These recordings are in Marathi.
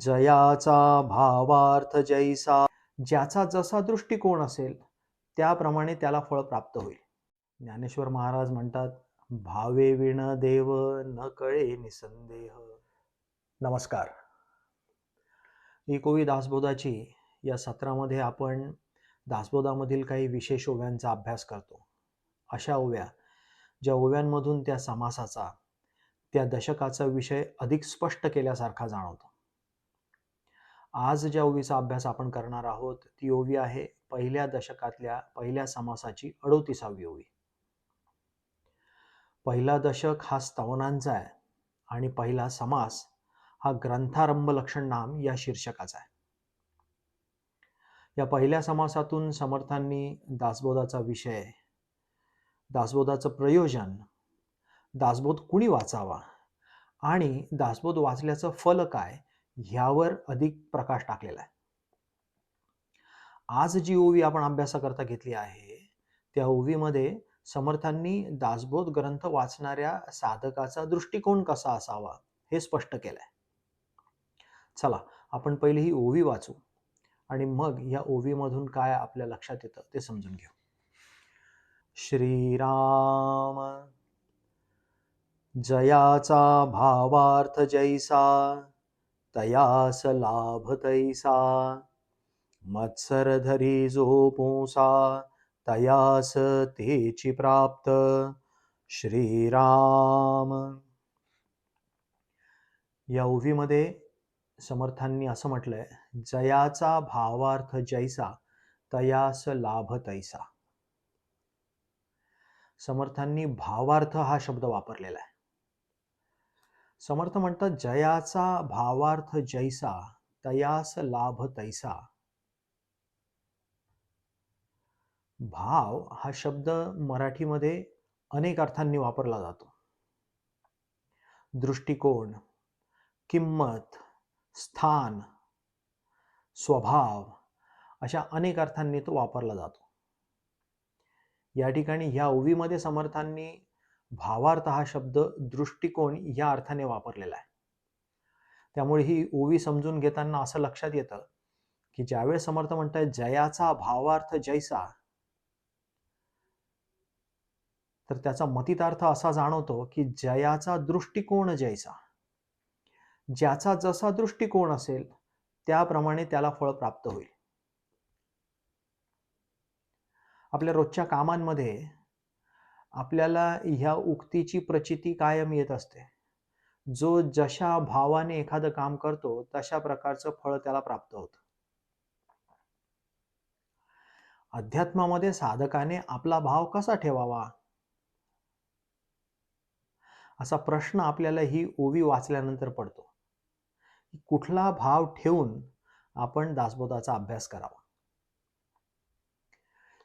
जयाचा भावार्थ जैसा ज्याचा जसा दृष्टिकोन असेल त्याप्रमाणे त्याला फळ प्राप्त होईल. ज्ञानेश्वर महाराज म्हणतात भावे विण देव न कळे निसंदेह. नमस्कार. एकोवी दासबोधाची या सत्रामध्ये आपण दासबोधामधील काही विशेष ओव्यांचा अभ्यास करतो. अशा ओव्या ज्या ओव्यांमधून त्या समासाचा त्या दशकाचा विषय अधिक स्पष्ट केल्यासारखा जाणवतो. आज ज्या ओवीचा अभ्यास आपण करणार आहोत ती ओवी आहे पहिल्या दशकातल्या पहिल्या समासाची अडोतीसावी ओवी पहिला दशक हा स्तवनांचा आहे आणि पहिला समास हा ग्रंथारंभ लक्षण नाम या शीर्षकाचा आहे. या पहिल्या समासातून समर्थांनी दासबोधाचा विषय दासबोधाचं प्रयोजन दासबोध कुणी वाचावा आणि दासबोध वाचल्याचं फल काय ह्यावर अधिक प्रकाश टाकलेला आहे. आज जी ओवी आपण अभ्यासाकरता घेतली आहे त्या ओवीमध्ये समर्थांनी दासबोध ग्रंथ वाचणाऱ्या साधकाचा दृष्टिकोन कसा असावा हे स्पष्ट केलंय. चला आपण पहिले ही ओवी वाचू आणि मग या ओवीमधून काय आपल्या लक्षात येतं ते समजून घेऊ. श्रीराम जयाचा भावार्थ जैसा तयास लाभ तैसा। मत्सरधरी जो पोसा तयास तेची प्राप्त। श्रीराम। या ओवीमध्ये समर्थांनी असं म्हटलंय जयाचा भावार्थ जैसा तयास लाभ तैसा. समर्थांनी भावार्थ हा शब्द वापरलेला आहे. समर्थ म्हणतात जयाचा भावार्थ जैसा तयास लाभ तैसा. भाव हा शब्द मराठीमध्ये अनेक अर्थांनी वापरला जातो. दृष्टिकोन किंमत स्थान स्वभाव अशा अनेक अर्थांनी तो वापरला जातो. या ठिकाणी ह्या ओवीमध्ये समर्थांनी भावार्थ हा शब्द दृष्टिकोन या अर्थाने वापरलेला आहे. त्यामुळे ही ओवी समजून घेताना असं लक्षात येतं की ज्यावेळेस समर्थ म्हणतात जयाचा भावार्थ जैसा तर त्याचा मतितार्थ असा जाणवतो की जयाचा दृष्टिकोन जैसा. ज्याचा जसा दृष्टिकोन असेल त्याप्रमाणे त्याला फळ प्राप्त होईल. आपल्या रोजच्या कामांमध्ये आपल्याला ह्या उक्तीची प्रचिती कायम येत असते. जो जशा भावाने एखादं काम करतो तशा प्रकारचं फळ त्याला प्राप्त होतं. अध्यात्मामध्ये साधकाने आपला भाव कसा ठेवावा? असा प्रश्न आपल्याला ही ओवी वाचल्यानंतर पडतो. कुठला भाव ठेवून आपण दासबोधाचा अभ्यास करावा?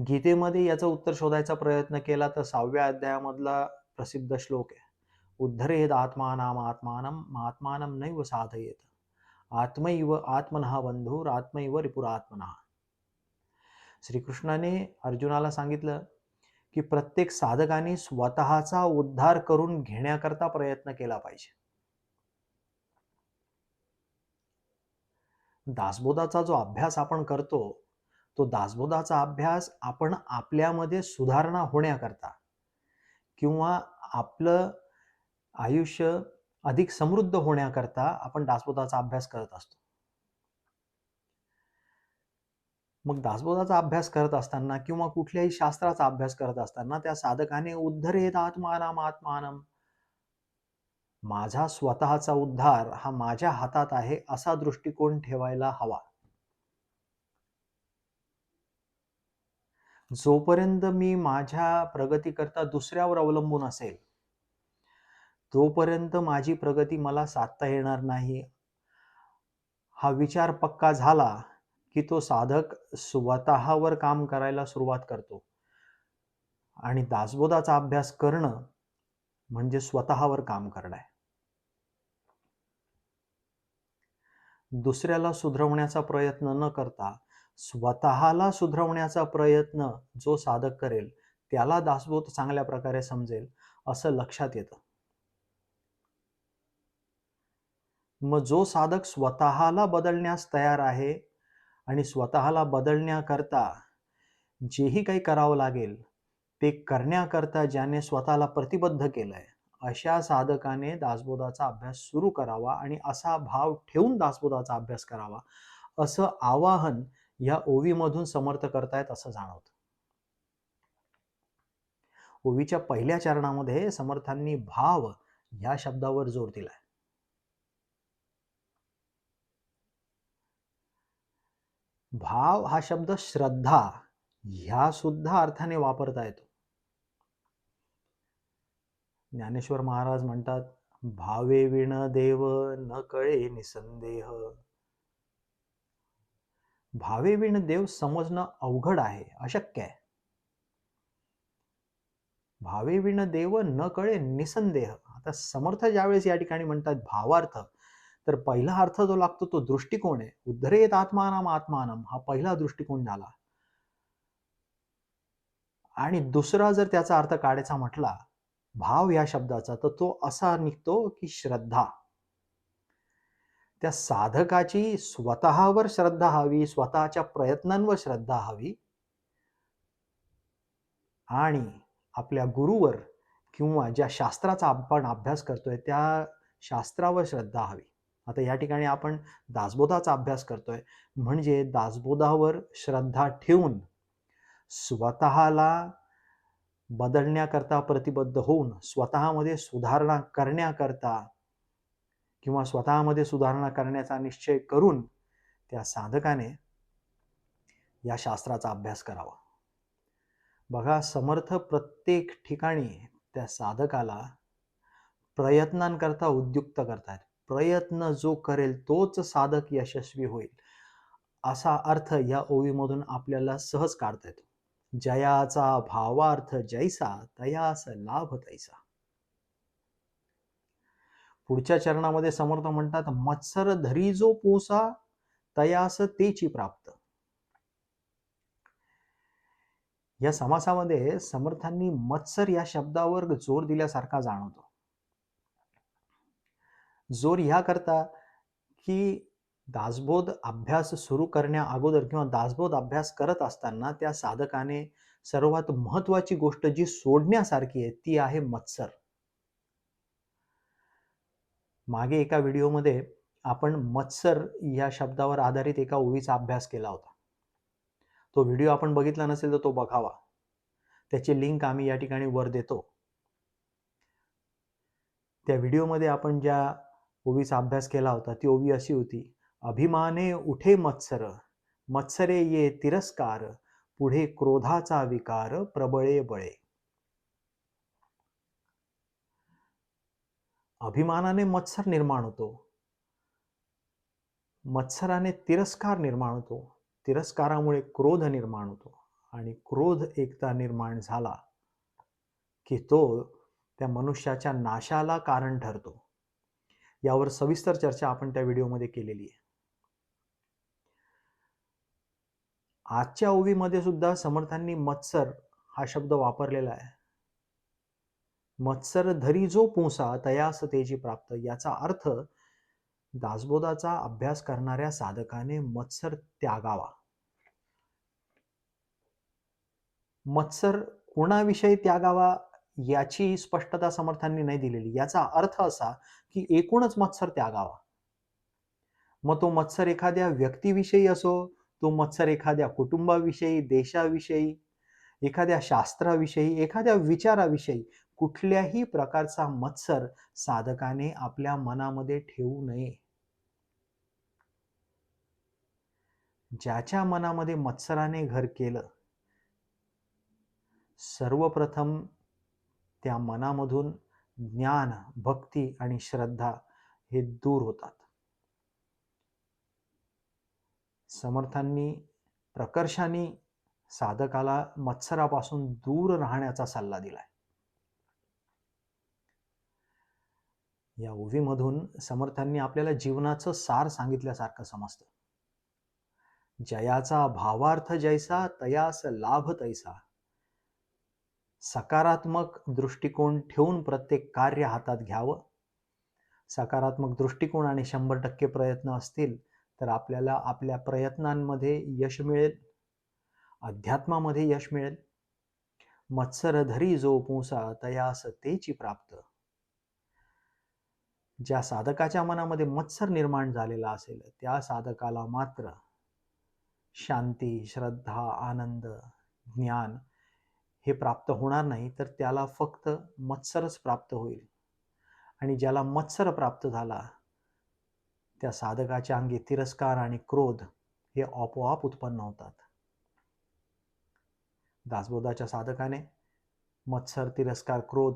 गीतेमध्ये याचं उत्तर शोधायचा प्रयत्न केला तर सहाव्या अध्यायामधला प्रसिद्ध श्लोक आहे. उद्धरेद आत्मानाम आत्मानम आत्मानम नैव साधयेत. आत्मैव आत्मनः बंधूर आत्मैव रिपुरात्मनः. श्रीकृष्णाने अर्जुनाला सांगितलं की प्रत्येक साधकाने स्वतःचा उद्धार करून घेण्याकरता प्रयत्न केला पाहिजे. दासबोधाचा जो अभ्यास आपण करतो तो दासबोधाचा अभ्यास आपण आपल्यामध्ये सुधारणा होण्याकरता किंवा आपलं आयुष्य अधिक समृद्ध होण्याकरता आपण दासबोधाचा अभ्यास करत असतो. मग दासबोधाचा अभ्यास करत असताना किंवा कुठल्याही शास्त्राचा अभ्यास करत असताना त्या साधकाने उद्धरेत आत्मानाम आत्मानम माझा स्वतःचा उद्धार हा माझ्या हातात आहे असा दृष्टिकोन ठेवायला हवा. जोपर्यंत मी माझ्या प्रगतीकरता दुसऱ्यावर अवलंबून असेल तोपर्यंत माझी प्रगती मला साधता येणार नाही. हा विचार पक्का झाला की तो साधक स्वतःवर काम करायला सुरुवात करतो. आणि दासबोधाचा अभ्यास करणं म्हणजे स्वतःवर काम करणं आहे. दुसऱ्याला सुधरवण्याचा प्रयत्न न करता स्वतःला सुधरवण्याचा प्रयत्न जो साधक करेल त्याला दासबोध चांगल्या प्रकारे समजेल असं लक्षात येतं. मग जो साधक स्वतःला बदलण्यास तयार आहे आणि स्वतःला बदलण्याकरता जेही काही करावं लागेल ते करण्याकरता ज्याने स्वतःला प्रतिबद्ध केलंय अशा साधकाने दासबोधाचा अभ्यास सुरू करावा आणि असा भाव ठेवून दासबोधाचा अभ्यास करावा असं आवाहन या ओवीमधून समर्थ करतायत असं जाणवतं. ओवीच्या पहिल्या चरणामध्ये समर्थांनी भाव या शब्दावर जोर दिलाय. भाव हा शब्द श्रद्धा ह्या सुद्धा अर्थाने वापरता येतो. ज्ञानेश्वर महाराज म्हणतात भावे विण देव न कळे निसंदेह. भावे विण देव समजणं अवघड आहे अशक्य आहे. भावे विण देव न कळे निसंदेह. आता समर्थ ज्यावेळेस या ठिकाणी म्हणतात भावार्थ तर पहिला अर्थ जो लागतो तो दृष्टिकोन आहे. उद्धरेत आत्मानम आत्मानम हा पहिला दृष्टिकोन झाला. आणि दुसरा जर त्याचा अर्थ काढायचा म्हटला भाव या शब्दाचा तर तो असा निघतो की श्रद्धा. त्या साधकाची स्वतःवर श्रद्धा हवी स्वतःच्या प्रयत्नांवर श्रद्धा हवी. आणि आपल्या गुरुवर किंवा ज्या शास्त्राचा आपण अभ्यास करतोय त्या शास्त्रावर श्रद्धा हवी. आता या ठिकाणी आपण दासबोधाचा अभ्यास करतोय. म्हणजे दासबोधावर श्रद्धा ठेवून स्वतःला बदलण्याकरता प्रतिबद्ध होऊन स्वतःमध्ये सुधारणा करण्याकरता किंवा स्वतःमध्ये सुधारणा करण्याचा निश्चय करून त्या साधकाने या शास्त्राचा अभ्यास करावा. बघा समर्थ प्रत्येक ठिकाणी त्या साधकाला प्रयत्नांकरता उद्युक्त करतात प्रयत्न जो करेल तोच साधक यशस्वी होईल. असा अर्थ या ओवीमधून आपल्याला सहज काढता येतो. जयाचा भावार्थ जैसा तयास लाभ तैसा. पुढच्या चरणामध्ये समर्थ म्हणतात मत्सर धरी जो पोसा तयास तेची प्राप्त. या समासामध्ये समर्थांनी मत्सर या शब्दावर जोर दिल्यासारखा जाणवतो. जोर ह्या करता की दासबोध अभ्यास सुरू करण्या अगोदर किंवा दासबोध अभ्यास करत असताना त्या साधकाने सर्वात महत्वाची गोष्ट जी सोडण्यासारखी आहे ती आहे मत्सर. मागे एका व्हिडिओमध्ये आपण मत्सर या शब्दावर आधारित एका ओवीचा अभ्यास केला होता. तो व्हिडिओ आपण बघितला नसेल तर तो बघावा. त्याची लिंक आम्ही या ठिकाणी वर देतो. त्या व्हिडिओमध्ये आपण ज्या ओवीचा अभ्यास केला होता ती ओवी अशी होती अभिमाने उठे मत्सर मत्सरे ये तिरस्कार पुढे क्रोधाचा विकार प्रबळे बळे. अभिमानाने मत्सर निर्माण होतो. मत्सराने तिरस्कार निर्माण होतो. तिरस्कारामुळे क्रोध निर्माण होतो. आणि क्रोध एकदा निर्माण झाला की तो त्या मनुष्याच्या नाशाला कारण ठरतो. यावर सविस्तर चर्चा आपण त्या व्हिडिओमध्ये केलेली आहे. आजच्या ओवीमध्ये सुद्धा समर्थांनी मत्सर हा शब्द वापरलेला आहे. मत्सर धरी जो पोसा तयास तेजी प्राप्त. याचा अर्थ दासबोधाचा अभ्यास करणाऱ्या साधकाने मत्सर त्यागावा. मत्सर कोणाविषयी त्यागावा याची स्पष्टता समर्थांनी नाही दिलेली. याचा अर्थ असा की एकूणच मत्सर त्यागावा. मग तो मत्सर एखाद्या व्यक्तीविषयी असो तो मत्सर एखाद्या कुटुंबाविषयी देशाविषयी एखाद्या शास्त्राविषयी एखाद्या विचाराविषयी कुठल्याही प्रकारचा मत्सर साधकाने आपल्या मनामध्ये ठेवू नये. ज्याच्या मनामध्ये मत्सराने घर केलं सर्वप्रथम त्या मनामधून ज्ञान भक्ती आणि श्रद्धा हे दूर होतात. समर्थांनी प्रकर्षाने साधकाला मत्सरापासून दूर राहण्याचा सल्ला दिलाय. या ओवीमधून समर्थांनी आपल्याला जीवनाचं सार सांगितल्यासारखं समजतं. जयाचा भावार्थ जैसा तयास लाभ तैसा. सकारात्मक दृष्टिकोन ठेवून प्रत्येक कार्य हातात घ्यावं. सकारात्मक दृष्टिकोन आणि शंभर टक्के प्रयत्न असतील तर आपल्याला आपल्या प्रयत्नांमध्ये यश मिळेल. अध्यात्मामध्ये यश मिळेल. मत्सरधरी जो पुंसा तयास तेची प्राप्त. ज्या साधकाच्या मनामध्ये मत्सर निर्माण झालेला असेल त्या साधकाला मात्र शांती श्रद्धा आनंद ज्ञान हे प्राप्त होणार नाही तर त्याला फक्त मत्सरच प्राप्त होईल. आणि ज्याला मत्सर प्राप्त झाला त्या साधकाच्या अंगी तिरस्कार आणि क्रोध हे आपोआप उत्पन्न होतात. दासबोधाच्या साधकाने मत्सर तिरस्कार क्रोध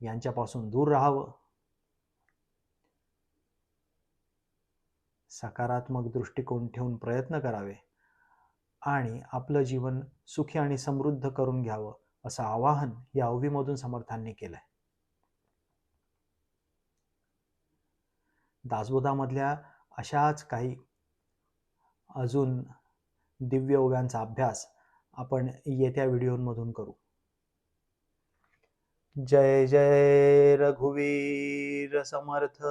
यांच्यापासून दूर राहावं. सकारात्मक दृष्टिकोन ठेवून प्रयत्न करावे आणि आपलं जीवन सुखी आणि समृद्ध करून घ्यावं असं आवाहन या ओवीमधून समर्थांनी केलं आहे दासबोधामधल्या अशाच काही अजून दिव्य ओव्यांचा अभ्यास आपण येत्या व्हिडिओमधून करू. जय जय रघुवीर समर्थ.